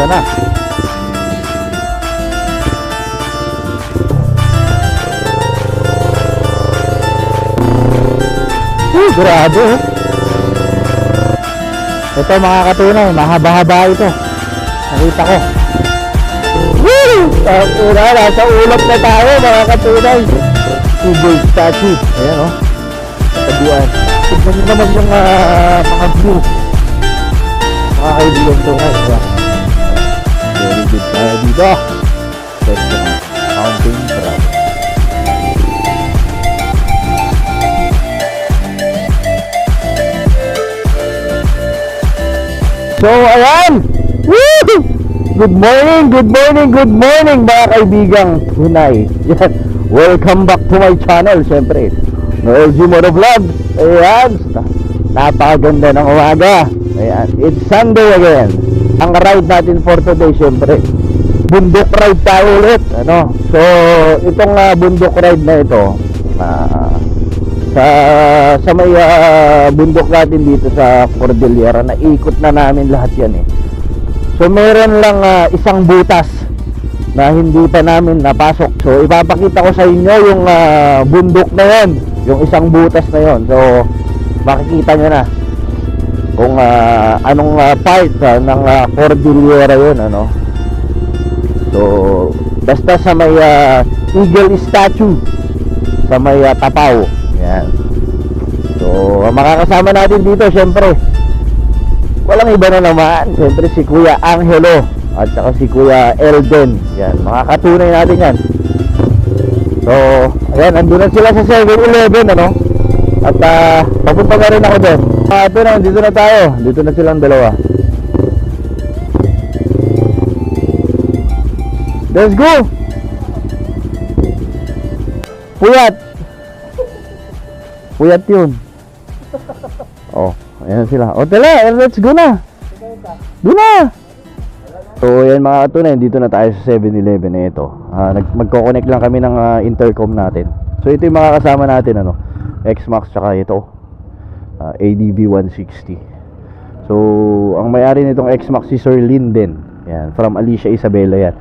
Sana. Woo, grabe oh. Ito mga katunay, mahaba-haba ito. Nakita ko. Una, nasa ulap na tayo mga katunay. Two statue. Ayan oh. Katabuan. Tignan nyo naman yung ah, mga view. Mga kaibigan tunay. Ayan. Very good tayo dito. Set na. Mountain Trail. So, ayan! Woo! Good morning, good morning, good morning mga kaibigang Hunay. Yan. Welcome back to my channel, syempre. Noel G. Moro Vlog. Ayan. Napakaganda ng umaga. Ayan. It's Sunday again. Ang ride natin for today, syempre. Bundok ride tayo ulit. Ano? So, itong ah, bundok ride na ito, ah, sa sa may ah, bundok natin dito sa Cordillera na ikot na namin lahat yan eh. So meron lang ah, isang butas na hindi pa namin napasok. So ipapakita ko sa inyo yung ah, bundok na yon, yung isang butas na yon. So makikita nyo na kung ah, anong ah, part ah, ng ah, Cordillera yon ano. So basta sa may ah, eagle statue sa may ah, Tapaw. Yan. So, makakasama natin dito, syempre, walang iba na naman. Syempre, si Kuya Angelo at saka si Kuya Elden. Yan, makakatunay natin yan. So, ayan, andun na sila sa 7-Eleven, ano? At ah, papunta na rin ako doon. Ah, ito na, dito na tayo. Dito na silang dalawa. Let's go! Puyat! Puyat yun. Ayan sila. O tala, let's go na. Doon na. So, ayan mga katunay, dito na tayo sa 7-Eleven na ito. Ah, nag magko-connect lang kami ng ah, intercom natin. So, ito yung mga kasama natin, ano, X-Max tsaka ito, ah, ADV 160. So, ang may-ari nitong X-Max si Sir Linden. Yan, from Alicia Isabela yan.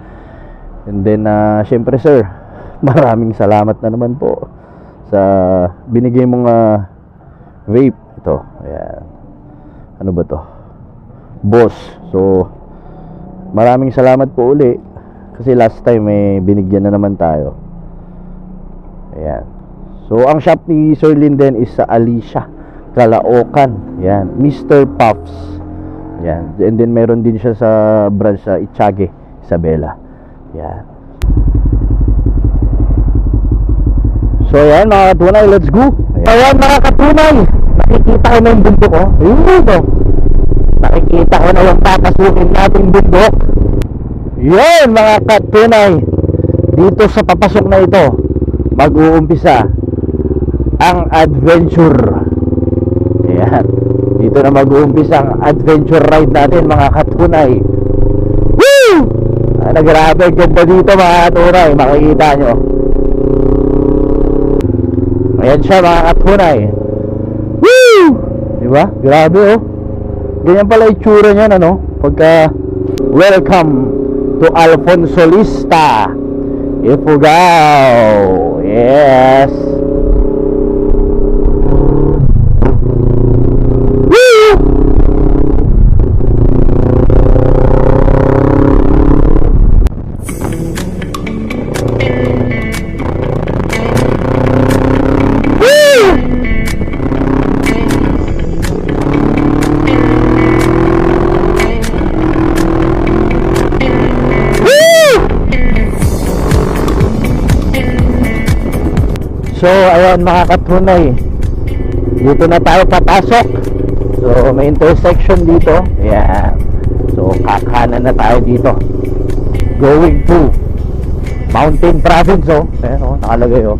And then, ah, syempre sir, maraming salamat na naman po sa binigay mong ah, vape ito ayan. Ano ba to? Boss. So maraming salamat po uli. Kasi last time may binigyan na naman tayo. Ayan. So ang shop ni Sir Linden is sa Alicia Kalaokan yan Mr. Puffs. Yan and then meron din siya sa branch sa Ichage Isabela. Yan So ayan mga katunay, let's go. Ayan mga katunay, nakikita ko na yung bundok oh. Ayun dito. Nakikita ko na yung papasukin nating bundok. Yan mga katunay. Dito sa papasok na ito, mag-uumpisa ang adventure. Ayan. Dito na mag-uumpisa ang adventure ride natin mga katunay. Woo! Ah, grabe, ganda dito mga katunay, makikita nyo. Ayan siya mga katunay. Di ba? Grabe oh. Ganyan pala itsura niyan ano. Pagka welcome to Alfonso Lista. Ifugao. Yes. So, ayan mga katunay. Dito na tayo papasok. So, may intersection dito. Ayan. So, kakanan na tayo dito. Going to Mountain Province, oh. Ayan, oh. Nakalagay, oh.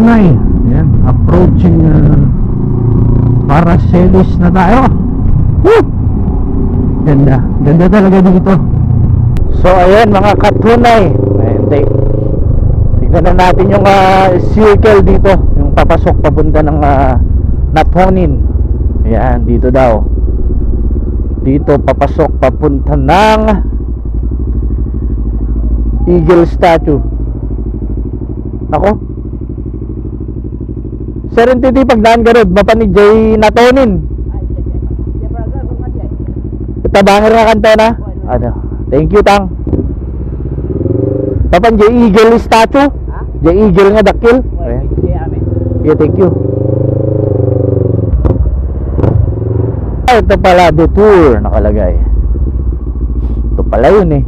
Katunay. Yan, approaching uh, Paracelis na tayo. Woo! Ganda. Ganda talaga dito. So, ayan mga katunay. Ayan. Tignan na natin yung ah, circle dito. Yung papasok papunta ng uh, Natonin. Ayan, dito daw. Dito papasok papunta ng Eagle Statue. Ako? Serenity pagdaan ka ron, mapanig Jay Natonin. Tabangan nga kanto na. Ano? Thank you, Tang. Papan Jay Eagle statue? Jay Eagle nga dakil. Ayan. Yeah, thank you. Ah, ito pala, detour nakalagay. Ito pala yun eh.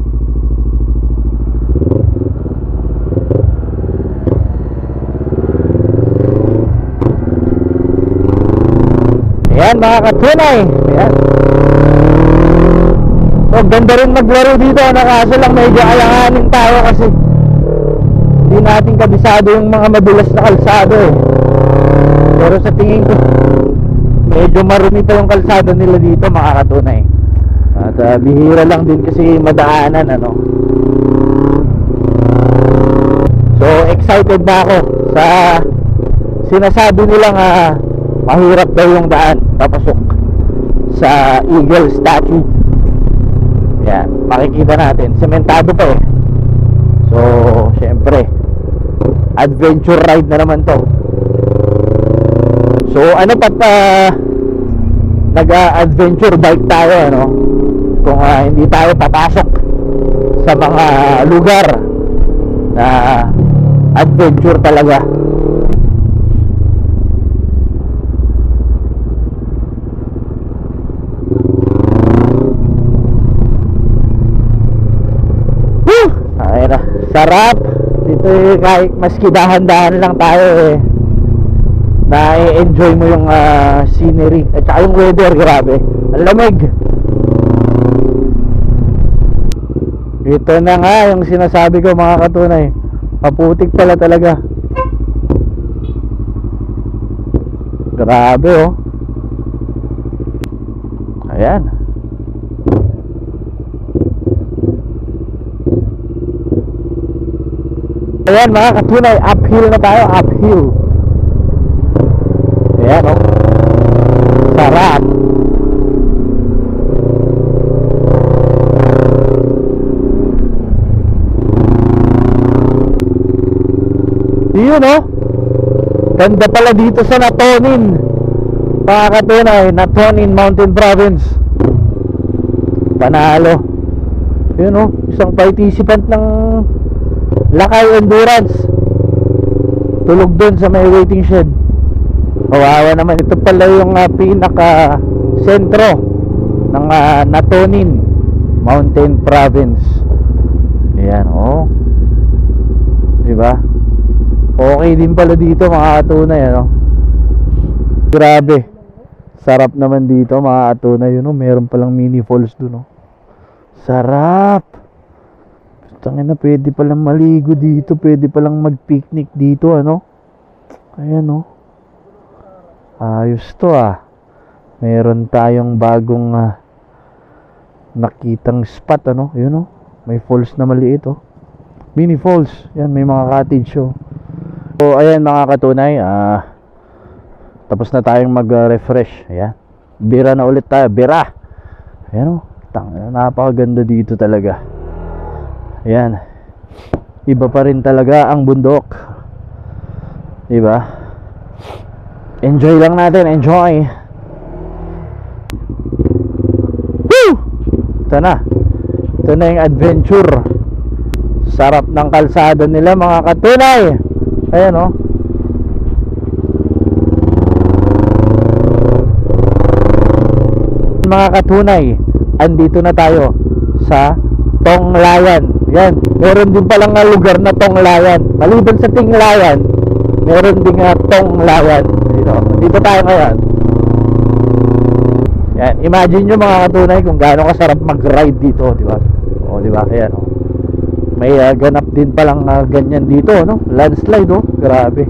Ayan mga katunay. Ayan. So, ganda rin maglaro dito. Nakaso lang medyo alanganin tayo kasi hindi natin kabisado yung mga madulas na kalsado eh. Pero sa tingin ko, medyo marumi pa yung kalsado nila dito mga katunay. At ah, bihira lang din kasi madaanan ano. So excited na ako sa sinasabi nilang ah, mahirap daw yung daan papasok sa Eagle Statue. Yan, makikita natin. Sementado pa eh. So, syempre, adventure ride na naman to. So, ano pa pa nag-adventure bike tayo, ano? Kung ah, hindi tayo papasok sa mga lugar na adventure talaga. Sarap. Dito eh, kahit maski dahan-dahan lang tayo eh. Na-enjoy mo yung ah, scenery at saka yung weather, grabe. Ang lamig. Ito na nga yung sinasabi ko mga katunay. Maputik pala talaga. Grabe oh. Ayan. Ayan mga katunay, uphill na tayo, uphill. Ayan oh. Sarap. Yun oh. Ganda pala dito sa Natonin. Mga katunay, Natonin Mountain Province. Panalo. Yun oh, isang participant ng Lakay Endurance. Tulog doon sa may waiting shed. Kawawa naman. Ito pala yung ah, pinaka sentro ng ah, Natonin Mountain Province. Ayan, oh. 'Di ba? Okay din pala dito mga katunay, ano? Grabe. Sarap naman dito mga katunay, yun, oh. Meron palang mini falls doon, oh. Sarap. Tangin na, pwede palang maligo dito, pwede palang mag-picnic dito, ano? Ayan, oh. Ayos to, ah. Meron tayong bagong ah, nakitang spot, ano? Yun, oh. May falls na maliit, oh. Mini falls. Yan, may mga cottage, oh. So, ayan mga katunay, ah, tapos na tayong mag-refresh. Ayan. Bira na ulit tayo. Bira. Ayan, oh. Tang, napakaganda dito talaga. Ayan. Iba pa rin talaga ang bundok. Diba? Enjoy lang natin, enjoy. Woo! Ito na. Ito na yung adventure. Sarap ng kalsada nila mga katunay. Ayan oh. Mga katunay, andito na tayo sa Tonglayan. Yan, meron din palang lugar na Tonglayan. Maliban sa Tinglayan, meron din nga Tonglayan. Dito, dito tayo ngayon. Yan, imagine nyo mga katunay kung gaano kasarap mag-ride dito, di ba? O, di ba? Ayan, oh. may ah, ganap din palang ah, ganyan dito, no? Landslide, oh. Grabe.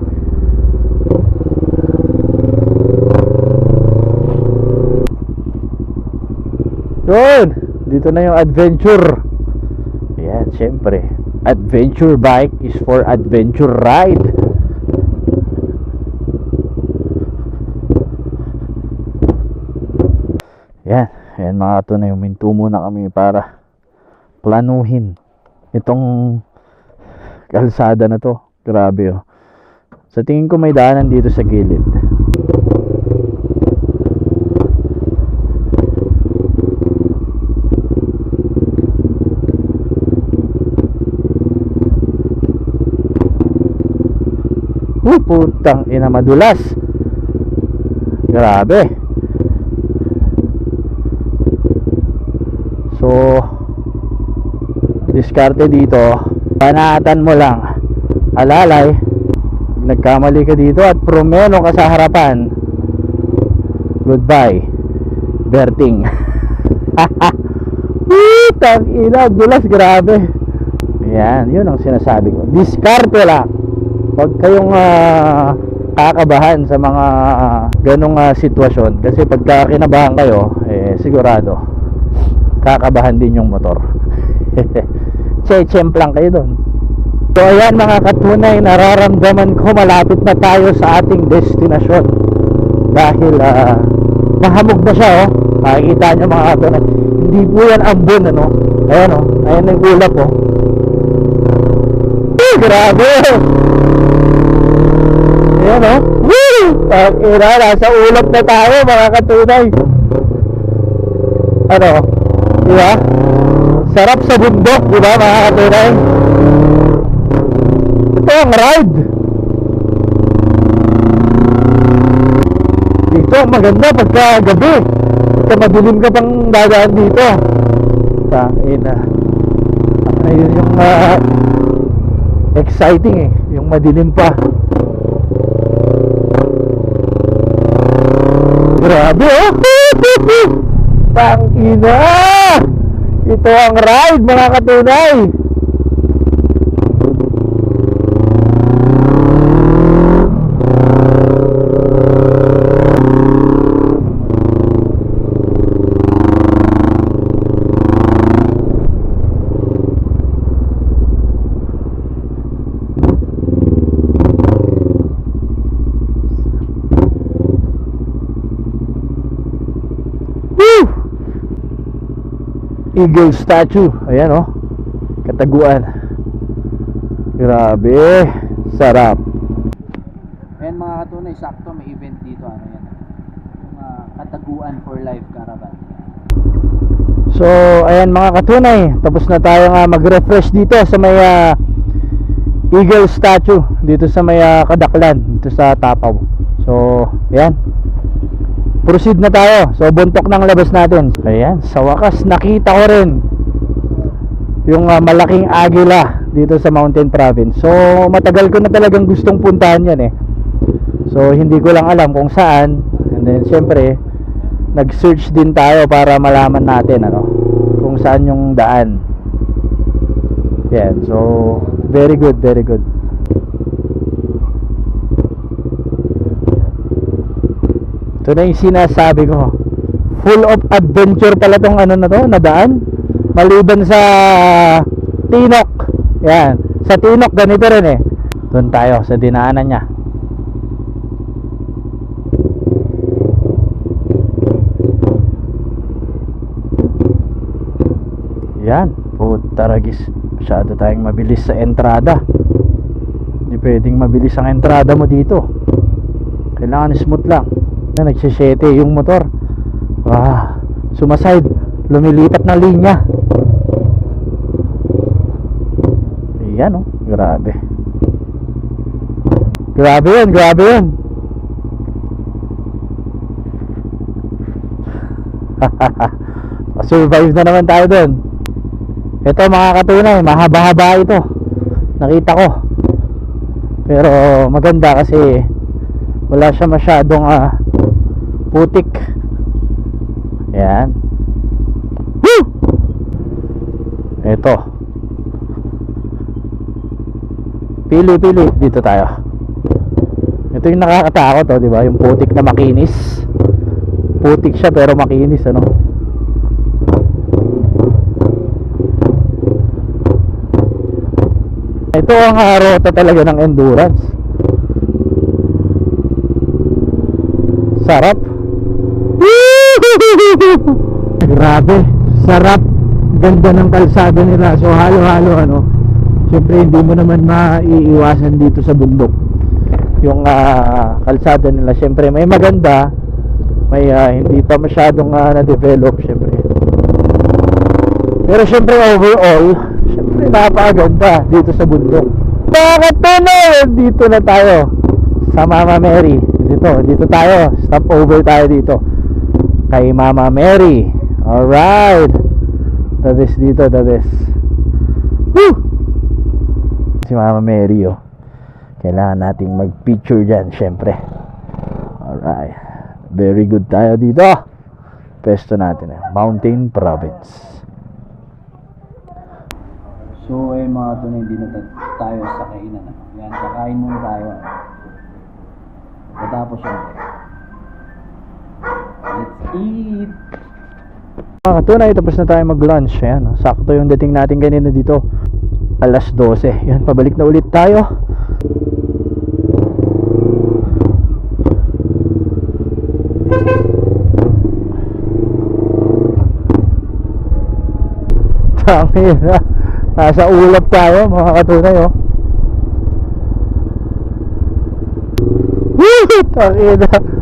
Yun! Dito na yung adventure. Yan, syempre. Adventure bike is for adventure ride. Yan, yan mga tunay, huminto muna kami para planuhin itong kalsada na to. Grabe oh. Sa tingin ko may daanan dito sa gilid. Uh, putang ina madulas. Grabe. So, diskarte dito, panatan mo lang. Alalay, nagkamali ka dito at promeno ka sa harapan. Goodbye. Berting. Putang ina, dulas, grabe. Yan, yun ang sinasabi ko. Diskarte lang. Huwag kayong ah, kakabahan sa mga ganong ah, sitwasyon kasi pagka kinabahan kayo, eh, sigurado kakabahan din yung motor. Che-champ lang kayo doon. So ayan mga katunay, nararamdaman ko malapit na tayo sa ating destinasyon. Dahil ah, mahamog na siya oh. Makikita nyo mga katunay. Hindi po yan ambon ano. Ayan oh, ayan ang ulap oh. Grabe! Ayan oh. Woo! Pag ina, nasa ulap na tayo mga katunay. Ano? Di ba? Sarap sa bundok, di ba mga katunay? Ito ang ride. Dito ang maganda pagka gabi. Pagka madilim ka pang dadaan dito. Tangina. Ayun yung ah, exciting eh. Madilim pa. Grabe oh. Tangina. Ito ang ride mga katunay. Woo! Eagle statue. Ayan oh. Kataguan. Grabe. Sarap. Ayan mga katunay, sakto may event dito. Ano yan? Yung ah, Kataguan for Life Caravan. So, ayan mga katunay. Tapos na tayo nga mag-refresh dito sa may ah, Eagle statue. Dito sa may ah, Kadaklan. Dito sa Tapaw. So, ayan. Proceed na tayo. So, buntok ng labas natin. Ayan. Sa wakas, nakita ko rin yung ah, malaking agila dito sa Mountain Province. So, matagal ko na talagang gustong puntahan yan eh. So, hindi ko lang alam kung saan. And then, syempre, nag-search din tayo para malaman natin ano, kung saan yung daan. Yan. So, very good, very good. Ito na yung sinasabi ko. Full of adventure pala tong ano na to, na daan. Maliban sa Tinok. Yan. Sa Tinok, ganito rin eh. Doon tayo, sa dinaanan niya. Yan. Puta ragis. Masyado tayong mabilis sa entrada. Hindi pwedeng mabilis ang entrada mo dito. Kailangan smooth lang. Na nagsisete yung motor. Ah, sumaside. Lumilipat na linya. Ayan oh, grabe. Grabe yun, grabe yun. Survive na naman tayo doon. Ito mga katunay, mahaba-haba ito. Nakita ko. Pero maganda kasi wala siya masyadong ah, putik. Yan. Ito. Pili, pili. Dito tayo. Ito yung nakakatakot, oh, di ba? Yung putik na makinis. Putik siya pero makinis, ano? Ito ang ruta talaga ng endurance. Sarap. Grabe, sarap. Ganda ng kalsada nila. So halo-halo ano. Siyempre hindi mo naman maiiwasan dito sa bundok. Yung ah, kalsada nila siyempre may maganda, may ah, hindi pa masyadong ah, na-develop siyempre. Pero siyempre overall, siyempre napakaganda dito sa bundok. Bakit na Dito na tayo sa Mama Mary. Dito, dito tayo. Stop over tayo dito. Kay Mama Mary. Alright. Best dito, best. Woo! Si Mama Mary, oh. Kailangan nating mag-picture dyan, syempre. Alright. Very good tayo dito. Pesto natin, eh. Mountain Province. So, eh mga tunay, hindi na ta- tayo sa kainan. Yan, kakain muna tayo. Pagkatapos syempre. Let's eat! Mga katunay, tapos na tayo mag-lunch. Ayan, sakto yung dating natin kanina dito. Alas 12. Yan, pabalik na ulit tayo. Tangin na. Nasa ulap tayo, mga katunay, oh. Woo! Tangin na.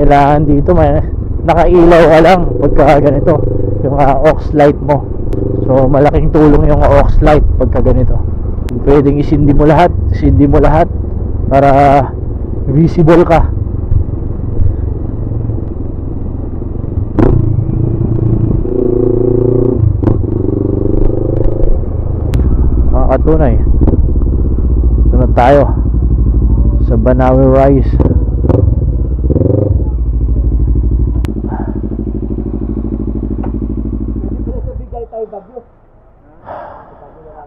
Kailangan dito may nakailaw ka lang pagka ganito yung uh, aux light mo. So malaking tulong yung aux light pagka ganito. Pwedeng isindi mo lahat, isindi mo lahat para visible ka. Mga katunay. Sunod tayo sa Banawe Rise.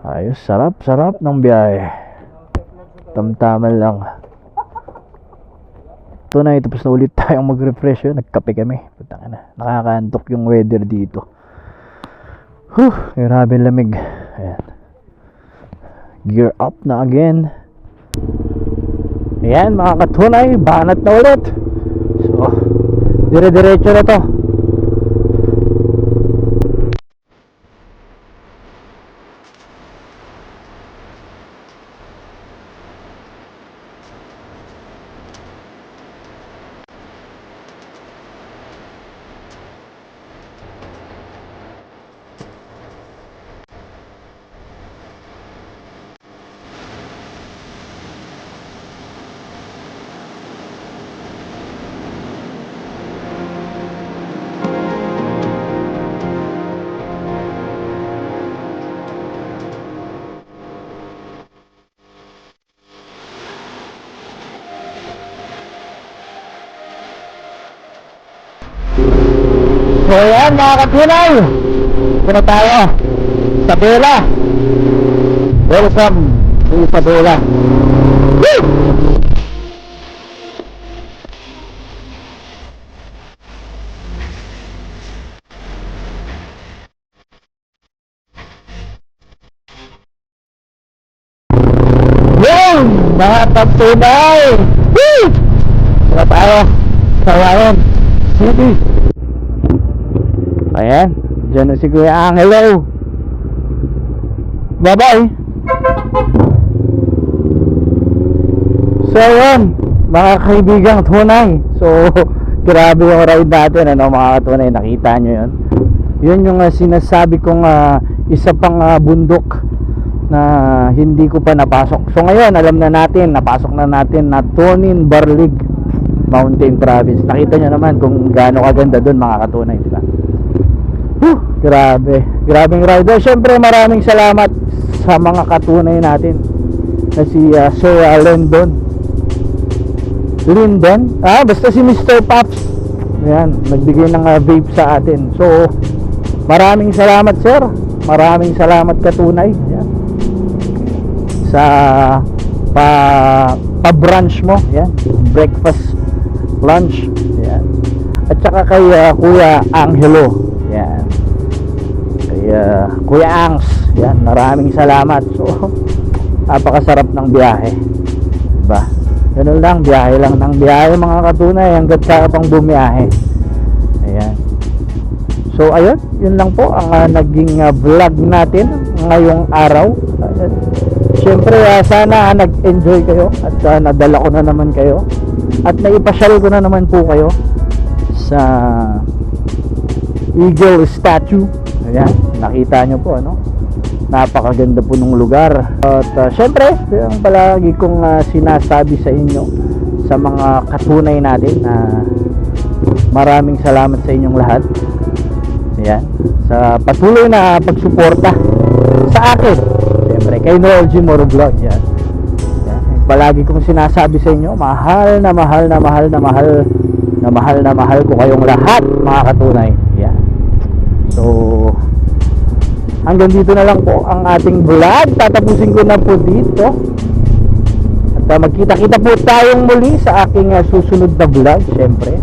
Ayos, sarap, sarap ng biyahe. Tamtaman lang. Ito na, tapos na ulit tayong mag-refresh yun. Nagkape kami. Putang na. Nakakaantok yung weather dito. Huh, grabe lamig. Ayan. Gear up na again. Ayan, mga katunay, banat na ulit. So, dire-diretso na to. So ayan mga katunay na tayo Isabela Welcome to Isabela Woo! Yun! Mga katunay Woo! Na tayo Sa Ryan City Ayan, dyan na si Kuya Angelo. Bye-bye. So, yun, mga kaibigang tunay. So, grabe yung ride natin, ano, mga katunay. Nakita nyo yun. Yun yung ah, sinasabi kong ah, isa pang ah, bundok na hindi ko pa napasok. So, ngayon, alam na natin, napasok na natin na Tonin Barlig Mountain Province. Nakita nyo naman kung gaano kaganda doon, mga katunay, di ba? Whew, grabe. Grabing rider. Siyempre maraming salamat sa mga katunay natin na si uh, Sir uh, Lendon. Lindon? Ah, basta si Mr. Pops. Yan, nagbigay ng uh, vape sa atin. So, maraming salamat sir. Maraming salamat katunay. Yan. sa pa pa-brunch mo. Yan. Breakfast, lunch. Yan. At saka kay ah, Kuya Angelo. Yan. Kay ah, Kuya Angs. Yan. Maraming salamat. So, napakasarap ng biyahe. Diba? Ganun lang, biyahe lang ng biyahe mga katunay hanggat sa pang bumiyahe. Ayan. So ayun, yun lang po ang ah, naging ah, vlog natin ngayong araw. Uh, Siyempre, ah, sana ah, nag-enjoy kayo at ah, nadala ko na naman kayo. At naipasyal ko na naman po kayo sa Eagle Statue. Ayan, nakita nyo po ano. Napakaganda po ng lugar. At uh, syempre, yung palagi kong ah, sinasabi sa inyo sa mga katunay natin na maraming salamat sa inyong lahat. Ayan, sa patuloy na pagsuporta sa akin. Siyempre, kay Noel G. Moro Vlog. Yan. Yan. Palagi kong sinasabi sa inyo, mahal na mahal na mahal na mahal na mahal na mahal ko kayong lahat, mga katunay. Yan. So, hanggang dito na lang po ang ating vlog. Tatapusin ko na po dito. At uh, magkita-kita po tayong muli sa aking uh, susunod na vlog, syempre.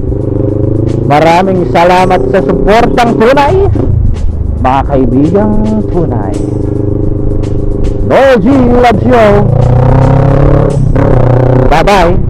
Maraming salamat sa suportang tunay, mga kaibigang tunay. G loves you. Bye-bye.